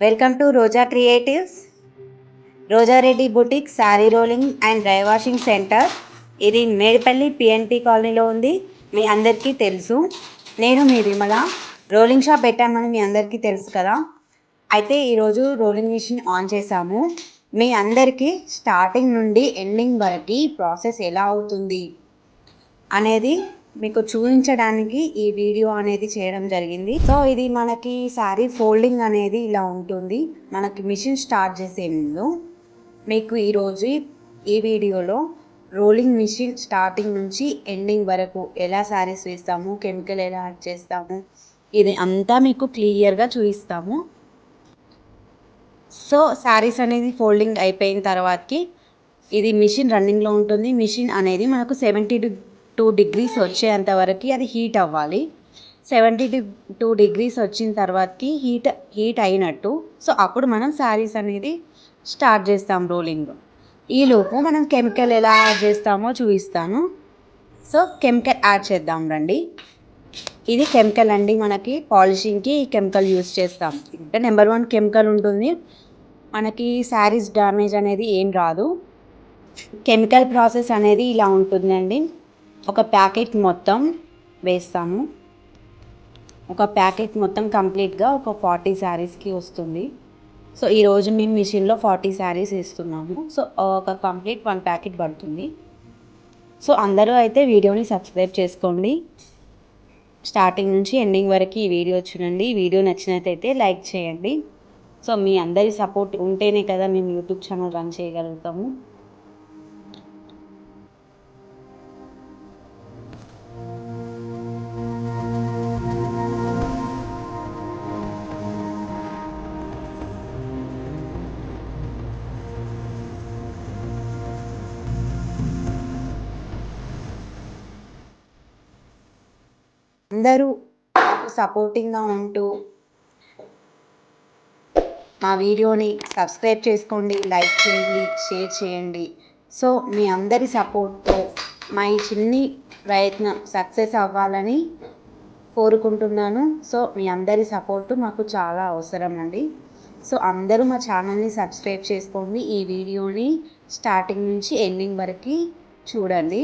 Welcome to Roja creatives Roja Reddy boutique saree rolling and dry washing centre ఇది Medipalli P&T కాలనీలో ఉంది. మీ అందరికీ తెలుసు. నేను మీ విమల. రోలింగ్ షాప్ పెట్టామని మీ అందరికీ తెలుసు కదా. అయితే ఈరోజు రోలింగ్ మిషన్ ఆన్ చేసాము మీ అందరికీ స్టార్టింగ్ నుండి ఎండింగ్ వరకు ప్రాసెస్ ఎలా అవుతుంది అనేది మీకు చూపించడానికి ఈ వీడియో అనేది చేయడం జరిగింది. సో ఇది మనకి శారీ ఫోల్డింగ్ అనేది ఇలా ఉంటుంది. మనకి మిషన్ స్టార్ట్ చేసే ముందు మీకు ఈరోజు ఈ వీడియోలో రోలింగ్ మిషన్ స్టార్టింగ్ నుంచి ఎండింగ్ వరకు ఎలా శారీస్ వేస్తాము కెమికల్ ఎలా యాడ్ చేస్తాము ఇది అంతా మీకు క్లియర్గా చూపిస్తాము. సో శారీస్ అనేది ఫోల్డింగ్ అయిపోయిన తర్వాతకి ఇది మిషన్ రన్నింగ్లో ఉంటుంది. మిషన్ అనేది మనకు సెవెంటీ టూ డిగ్రీస్ వచ్చేంత వరకు అది హీట్ అవ్వాలి. సెవెంటీ టూ డిగ్రీస్ వచ్చిన తర్వాతకి హీట్ హీట్ అయినట్టు. సో అప్పుడు మనం శారీస్ అనేది స్టార్ట్ చేస్తాం రోలింగ్. ఈలోపు మనం కెమికల్ ఎలా యాడ్ చేస్తామో చూపిస్తాను. సో కెమికల్ యాడ్ చేద్దాం రండి. ఇది కెమికల్ అండి మనకి పాలిషింగ్కి కెమికల్ యూస్ చేస్తాం. అంటే నెంబర్ వన్ కెమికల్ ఉంటుంది. మనకి శారీస్ డ్యామేజ్ అనేది ఏం రాదు. కెమికల్ ప్రాసెస్ అనేది ఇలా ఉంటుందండి. ఒక ప్యాకెట్ మొత్తం వేస్తాము. ఒక ప్యాకెట్ మొత్తం కంప్లీట్గా ఒక ఫార్టీ శారీస్కి వస్తుంది. సో ఈరోజు మేము మిషన్లో ఫార్టీ శారీస్ వేస్తున్నాము. సో ఒక కంప్లీట్ వన్ ప్యాకెట్ పడుతుంది. సో అందరూ అయితే వీడియోని సబ్స్క్రైబ్ చేసుకోండి. స్టార్టింగ్ నుంచి ఎండింగ్ వరకు ఈ వీడియో చూడండి. ఈ వీడియో నచ్చినట్టయితే లైక్ చేయండి. సో మీ అందరి సపోర్ట్ ఉంటేనే కదా మేము యూట్యూబ్ ఛానల్ రన్ చేయగలుగుతాము. అందరూ నాకు సపోర్టింగ్గా ఉంటూ మా వీడియోని సబ్స్క్రైబ్ చేసుకోండి లైక్ చేయండి షేర్ చేయండి. సో మీ అందరి సపోర్ట్తో మా ఈ చిన్ని ప్రయత్నం సక్సెస్ అవ్వాలని కోరుకుంటున్నాను. సో మీ అందరి సపోర్టు మాకు చాలా అవసరం అండి. సో అందరూ మా ఛానల్ని సబ్స్క్రైబ్ చేసుకోండి. ఈ వీడియోని స్టార్టింగ్ నుంచి ఎండింగ్ వరకు చూడండి.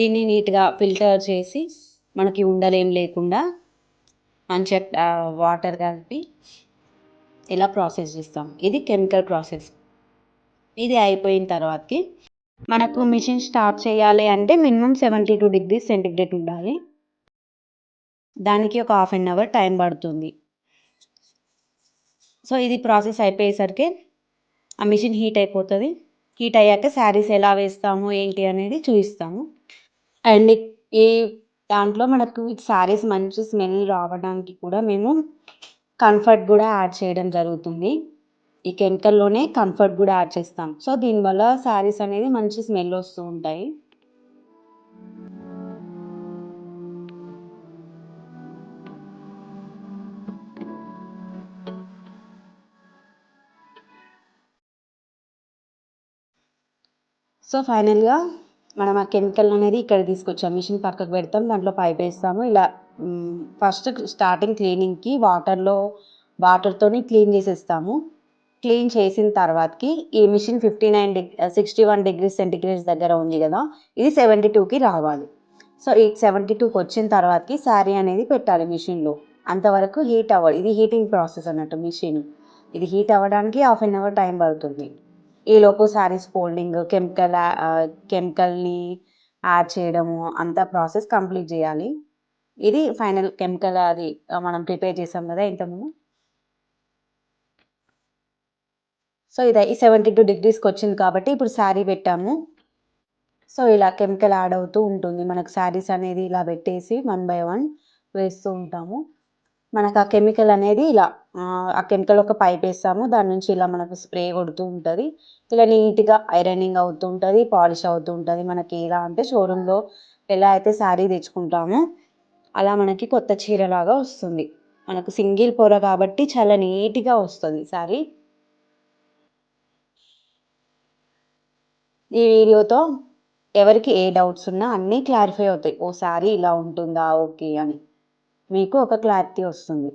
దీన్ని నీట్గా ఫిల్టర్ చేసి మనకి ఉండలేం లేకుండా మంచిగా వాటర్ కలిపి ఇలా ప్రాసెస్ చేస్తాం. ఇది కెమికల్ ప్రాసెస్. ఇది అయిపోయిన తర్వాతకి మనకు మిషన్ స్టార్ట్ చేయాలి అంటే minimum seventy two degrees centigrade ఉండాలి. దానికి ఒక హాఫ్ అన్ అవర్ టైం పడుతుంది. సో ఇది ప్రాసెస్ అయిపోయేసరికి ఆ మిషన్ హీట్ అయిపోతుంది. హీట్ అయ్యాక శారీస్ ఎలా వేస్తాము ఏంటి అనేది చూపిస్తాము. అండ్ ఈ దాంట్లో మనకు శారీస్ మంచి స్మెల్ రావడానికి కూడా మేము కంఫర్ట్ కూడా యాడ్ చేయడం జరుగుతుంది. ఈ కెమికల్లోనే కంఫర్ట్ కూడా యాడ్ చేస్తాం. సో దీనివల్ల శారీస్ అనేది మంచి స్మెల్ వస్తూ ఉంటాయి. సో ఫైనల్గా మనం ఆ కెమికల్ అనేది ఇక్కడ తీసుకొచ్చాం మిషన్ పక్కకు పెడతాం దాంట్లో పైప్ వేస్తాము. ఇలా ఫస్ట్ స్టార్టింగ్ క్లీనింగ్కి వాటర్లో వాటర్తోని క్లీన్ చేసేస్తాము. క్లీన్ చేసిన తర్వాతకి ఈ machine fifty nine degree sixty one degrees centigrades దగ్గర ఉంది కదా ఇది సెవెంటీ టూకి రావాలి. సో ఈ సెవెంటీ టూకి వచ్చిన తర్వాతకి శారీ అనేది పెట్టాలి మిషన్లో. అంతవరకు హీట్ అవ్వాలి ఇది హీటింగ్ ప్రాసెస్ అన్నట్టు మిషన్. ఇది హీట్ అవ్వడానికి హాఫ్ అన్ అవర్ టైం పడుతుంది. ఈలోపు శారీస్ ఫోల్డింగ్ కెమికల్ కెమికల్ని యాడ్ చేయడము అంత ప్రాసెస్ కంప్లీట్ చేయాలి. ఇది ఫైనల్ కెమికల్ అది మనం ప్రిపేర్ చేసాం కదా ఇంతకుముందు. సో ఇది ఈ సెవెంటీ టూ డిగ్రీస్కి వచ్చింది కాబట్టి ఇప్పుడు శారీ పెట్టాము. సో ఇలా కెమికల్ యాడ్ అవుతూ ఉంటుంది. మనకు శారీస్ అనేది ఇలా పెట్టేసి వన్ బై వన్ వేస్తూ ఉంటాము. మనకు ఆ కెమికల్ అనేది ఇలా ఆ కెమికల్ ఒక పైప్ వేస్తాము. దాని నుంచి ఇలా మనకు స్ప్రే కొడుతూ ఉంటుంది. ఇలా నీట్గా ఐరనింగ్ అవుతూ ఉంటుంది పాలిష్ అవుతూ ఉంటుంది. మనకి ఎలా అంటే షోరూంలో ఎలా అయితే శారీ తెచ్చుకుంటామో అలా మనకి కొత్త చీరలాగా వస్తుంది. మనకు సింగిల్ పొర కాబట్టి చాలా నీట్గా వస్తుంది శారీ. ఈ వీడియోతో ఎవరికి ఏ డౌట్స్ ఉన్నా అన్నీ క్లారిఫై అవుతాయి. ఓ శారీ ఇలా ఉంటుందా? ఓకే అని. మీకు ఒక క్లారిటీ వస్తుంది.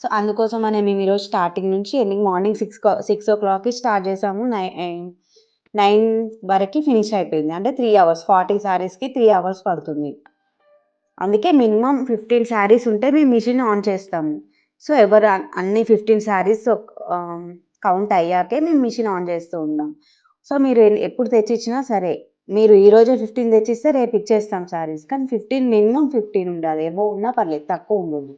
సో అందుకోసం అని మేము ఈరోజు స్టార్టింగ్ నుంచి ఎన్ని మార్నింగ్ సిక్స్ సిక్స్ ఓ క్లాక్కి స్టార్ట్ చేసాము. నైన్ నైన్ eh, వరకు ఫినిష్ అయిపోయింది. అంటే త్రీ అవర్స్ ఫార్టీ శారీస్కి త్రీ అవర్స్ పడుతుంది. అందుకే మినిమం ఫిఫ్టీన్ శారీస్ ఉంటే మేము మిషన్ ఆన్ చేస్తాము. సో ఎవరు అన్ని ఫిఫ్టీన్ శారీస్ కౌంట్ అయ్యాకే మేము మిషన్ ఆన్ చేస్తూ ఉన్నాం. సో మీరు ఎప్పుడు తెచ్చిచ్చినా సరే మీరు ఈరోజే ఫిఫ్టీన్ తెచ్చిస్తే రేపు ఇచ్చేస్తాం శారీస్ కానీ ఫిఫ్టీన్ మినిమం ఫిఫ్టీన్ ఉండాలి. ఏమో ఉన్నా పర్లేదు తక్కువ ఉండదు.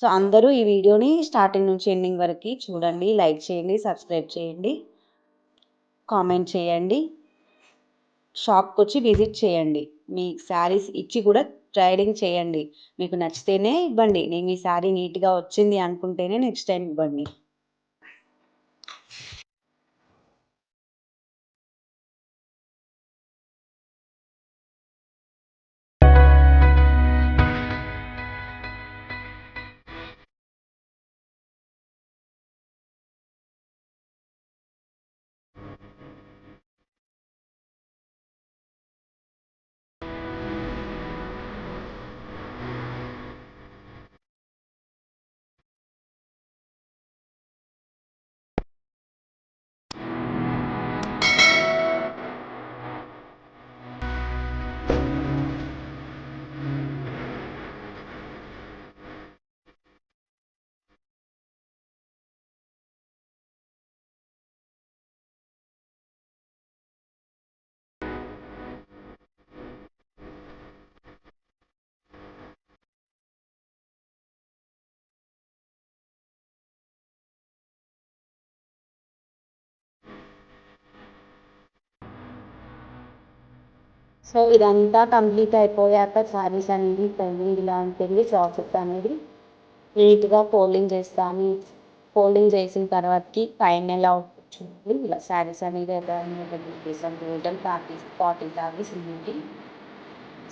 సో అందరూ ఈ వీడియోని స్టార్టింగ్ నుంచి ఎండింగ్ వరకు చూడండి లైక్ చేయండి సబ్స్క్రైబ్ చేయండి కామెంట్ చేయండి షాప్కి వచ్చి విజిట్ చేయండి. మీ శారీస్ ఇచ్చి కూడా ట్రైడింగ్ చేయండి. మీకు నచ్చితేనే ఇవ్వండి. నేను ఈ శారీ నీట్గా వచ్చింది అనుకుంటేనే నెక్స్ట్ టైం ఇవ్వండి. సో ఇదంతా కంప్లీట్ అయిపోయాక శారీస్ అనేది పెళ్ళి ఇలా ఉంటుంది ప్రాసెస్ అనేది నీట్గా ఫోల్డింగ్ చేస్తాను. ఫోల్డింగ్ చేసిన తర్వాతకి ఫైనల్ అవుట్పుట్ చూడండి ఇలా శారీస్ అనేది ఎలా చేసాం టోటల్ పార్టీ ఫార్టీ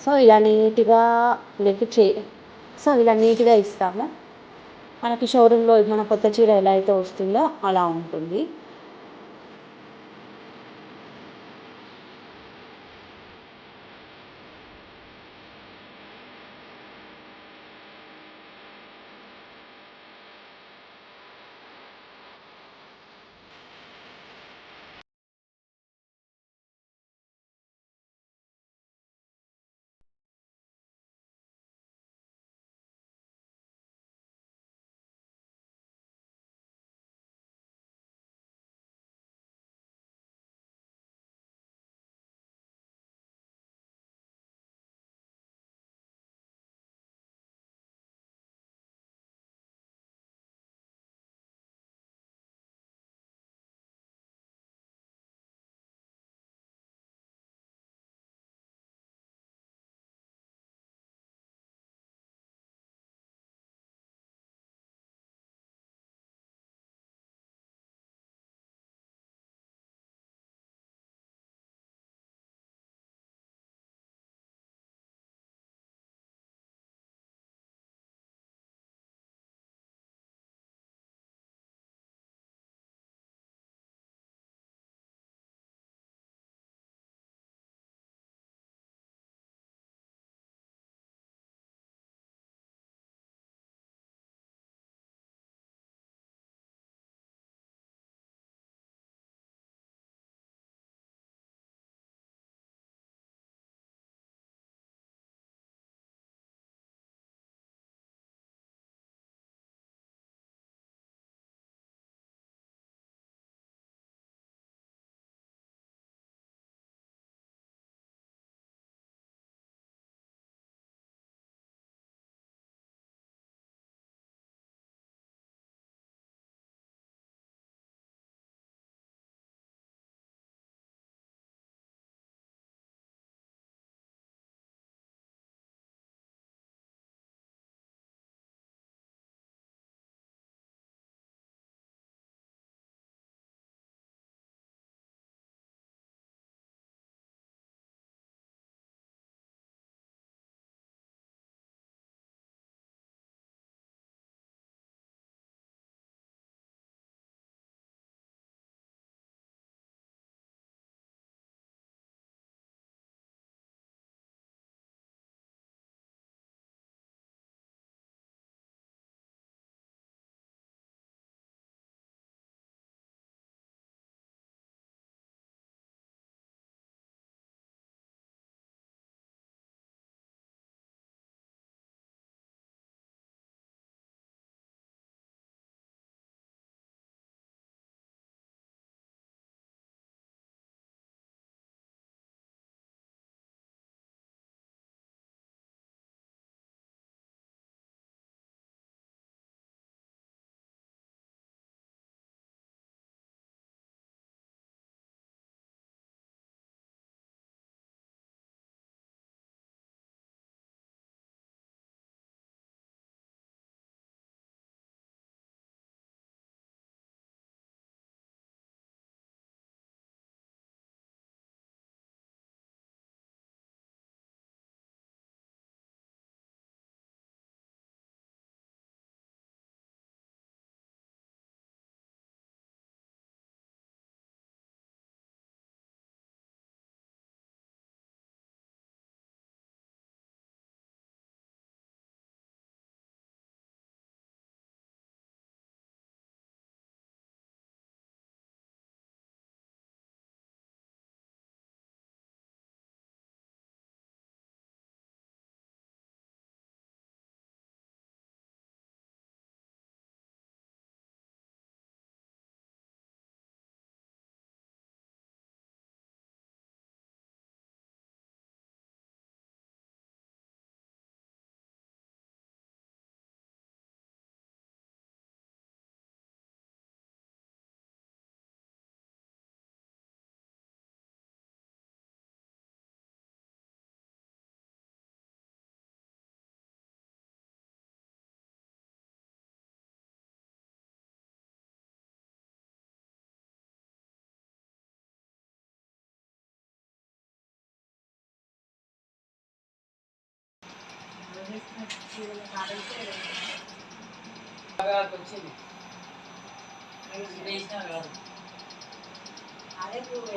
సో ఇలా నీట్గా మీకు చే సో ఇలా నీట్గా ఇస్తాము. మనకి షోరూంలో మన కొత్త చీర ఎలా అయితే వస్తుందో అలా ఉంటుంది.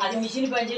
అది మిషన్ పని